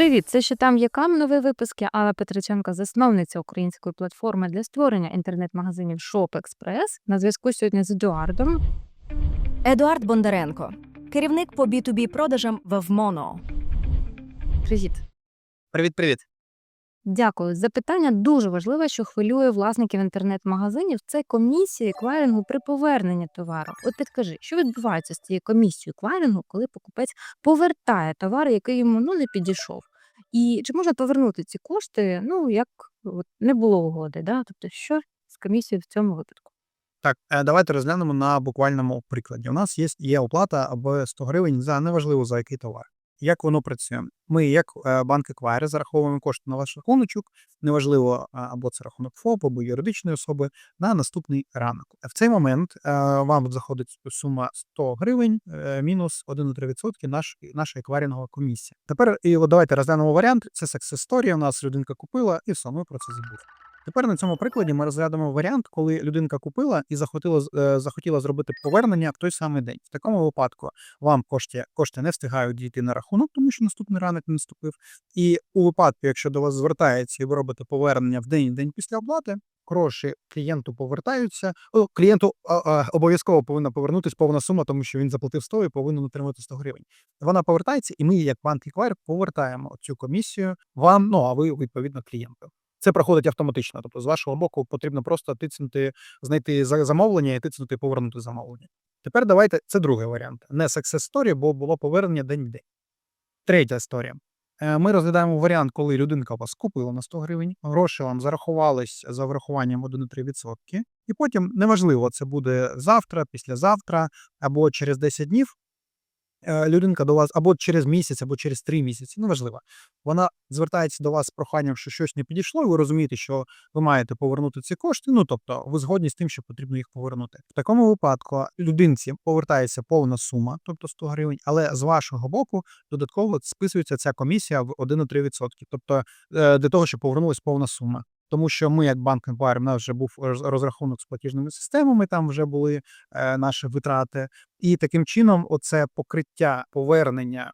Привіт, це ще там є кам нові випуски. Алла Петриченко, засновниця української платформи для створення інтернет-магазинів Shop Express. На зв'язку сьогодні з Едуардом. Едуард Бондаренко, керівник по B2B продажам Вевмоно. Привіт. Привіт, привіт. Дякую. Запитання дуже важливе, що хвилює власників інтернет-магазинів. Це комісія еквайрингу при поверненні товару. От підкажи, що відбувається з цією комісією еквайрингу, коли покупець повертає товар, який йому ну не підійшов. І чи можна повернути ці кошти, ну як от, не було угоди? Да? Тобто, що з комісією в цьому випадку? Так, е, давайте розглянемо на буквальному прикладі. У нас є, є оплата або 100 гривень за неважливо за який товар. Як воно працює? Ми, як е, банк еквайри, зараховуємо кошти на ваш рахуночок, неважливо або це рахунок ФОП, або юридичної особи, на наступний ранок. В цей момент е, вам заходить сума 100 гривень е, мінус 1,3% наш, наша еквайрингова комісія. Тепер і давайте розглянемо варіант. Це story, У нас людинка купила, і все, ми про це забули. Тепер на цьому прикладі ми розглянемо варіант, коли людинка купила і захотіла, е, захотіла зробити повернення в той самий день. В такому випадку вам кошти, кошти не встигають дійти на рахунок, тому що наступний ранок не наступив. І у випадку, якщо до вас звертається і ви робите повернення в день день після оплати, гроші клієнту повертаються. О, клієнту обов'язково повинна повернутися повна сума, тому що він заплатив 100 і повинен отримати 100 гривень. Вона повертається, і ми, як банк еквайр, повертаємо цю комісію вам, ну а ви відповідно клієнту. Це проходить автоматично. Тобто, з вашого боку потрібно просто тицнути, знайти замовлення і тицнути повернути замовлення. Тепер давайте це другий варіант. Не success story, бо було повернення день в день. Третя історія. Е, Ми розглядаємо варіант, коли людинка вас купила на 100 гривень, гроші вам зарахувались за врахуванням 1,3%, і потім неважливо, це буде завтра, післязавтра або через 10 днів. Е, Людинка до вас або через місяць, або через три місяці, неважливо. Вона звертається до вас з проханням, що щось не підійшло, і ви розумієте, що ви маєте повернути ці кошти. Ну тобто, ви згодні з тим, що потрібно їх повернути. В такому випадку людинці повертається повна сума, тобто 100 гривень, але з вашого боку додатково списується ця комісія в 1,3%. Тобто е, для того, щоб повернулася повна сума. Тому що ми, як банк Empire, у нас вже був роз- розрахунок з платіжними системами, там вже були е, наші витрати. І таким чином, оце покриття повернення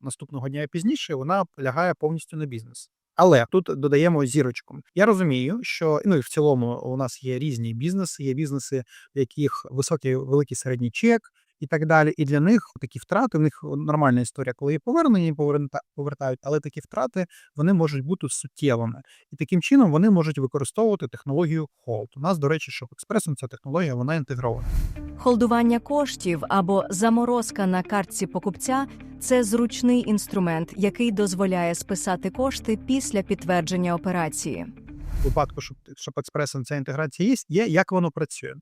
наступного дня пізніше, вона лягає повністю на бізнес. Але тут додаємо зірочку. Я розумію, що ну і в цілому у нас є різні бізнеси, є бізнеси, в яких високий великий середній чек і так далі. І для них такі втрати, в них нормальна історія, коли є повернення, повертають, але такі втрати вони можуть бути суттєвими. І таким чином вони можуть використовувати технологію Hold. У нас, до речі, що експресом ця технологія вона інтегрована. Холдування коштів або заморозка на картці покупця це зручний інструмент, який дозволяє списати кошти після підтвердження операції. В випадку, щоб, щоб експресом ця інтеграція є, є, як воно працює.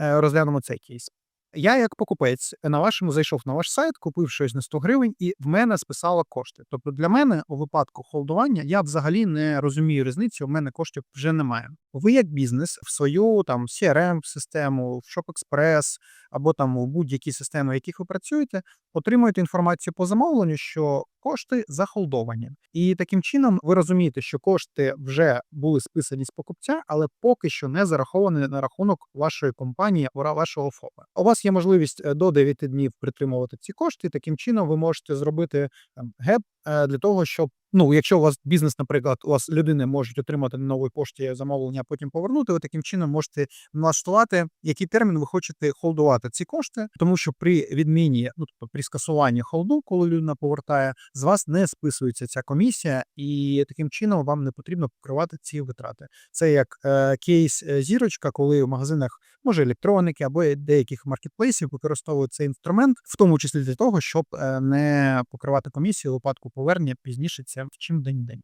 Е, Розглянемо цей кейс. Я, як покупець, на вашому зайшов на ваш сайт, купив щось на 100 гривень, і в мене списало кошти. Тобто для мене у випадку холдування я взагалі не розумію різниці, у мене коштів вже немає. Ви, як бізнес, в свою там crm систему в ShopExpress або там у будь-які системи, в яких ви працюєте, отримуєте інформацію по замовленню, що кошти захолдовані. І таким чином ви розумієте, що кошти вже були списані з покупця, але поки що не зараховані на рахунок вашої компанії вашого ФОПа. У вас є можливість е, до 9 днів притримувати ці кошти. Таким чином ви можете зробити там геп для того, щоб ну, якщо у вас бізнес, наприклад, у вас людини можуть отримати на новій пошті замовлення, а потім повернути, ви таким чином можете налаштувати, який термін ви хочете холдувати ці кошти, тому що при відміні, ну тобто при скасуванні холду, коли людина повертає, з вас не списується ця комісія, і таким чином вам не потрібно покривати ці витрати. Це як е, кейс е, зірочка, коли в магазинах може електроніки або деяких маркетплейсів використовують цей інструмент, в тому числі для того, щоб е, не покривати комісію випадку повернення пізніше це в чим день день.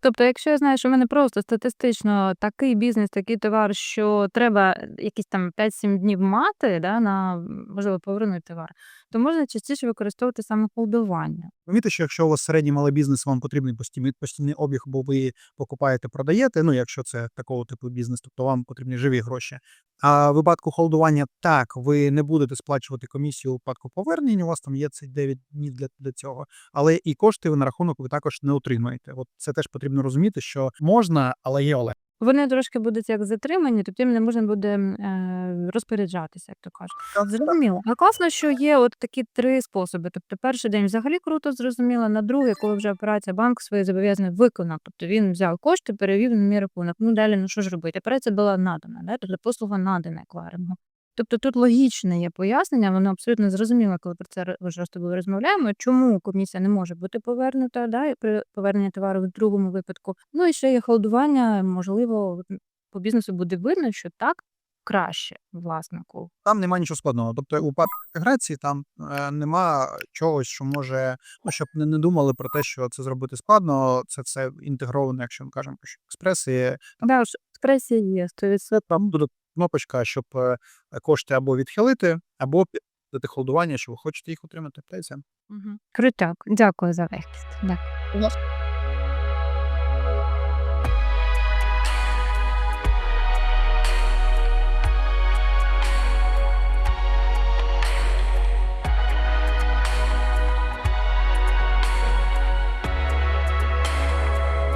Тобто, якщо я знаю, що в мене просто статистично такий бізнес, такий товар, що треба е, якісь там 5-7 днів мати, да, на можливо повернути товар, то можна частіше використовувати саме холдування. Помітьте, що якщо у вас середній малий бізнес, вам потрібний постійний, постійний обіг, бо ви покупаєте, продаєте. Ну, якщо це такого типу бізнес, тобто вам потрібні живі гроші. А в випадку холдування так, ви не будете сплачувати комісію у випадку повернення. У вас там є цей 9 днів для, для цього, але і кошти ви на рахунок ви також не отримаєте. От це теж потрібно розуміти, що можна, але є але. Вони трошки будуть як затримані, тобто їм не можна буде е, розпоряджатися, як то кажуть. Зрозуміло. А класно, що є от такі три способи. Тобто, перший день взагалі круто зрозуміло. На другий, коли вже операція банк свої зобов'язання виконав. Тобто він взяв кошти, перевів на мій рахунок. Ну далі ну що ж робити? Операція була надана, да? тобто послуга надана еквайрингу. Тобто тут логічне є пояснення, воно абсолютно зрозуміло, коли про це вже з тобою розмовляємо. Чому комісія не може бути повернута, да, і при поверненні товару в другому випадку. Ну і ще є холдування, можливо, по бізнесу буде видно, що так краще власнику. Там немає нічого складного. Тобто у випадку інтеграції там е, нема чогось, що може, ну щоб не, не думали про те, що це зробити складно. Це все інтегровано, якщо ми кажемо про експрес, і Да, експресія є 100%. там кнопочка, щоб е, кошти або відхилити, або дати холдування, що ви хочете їх отримати. Та й все. Угу. Круто. Дякую за легкість. Дякую.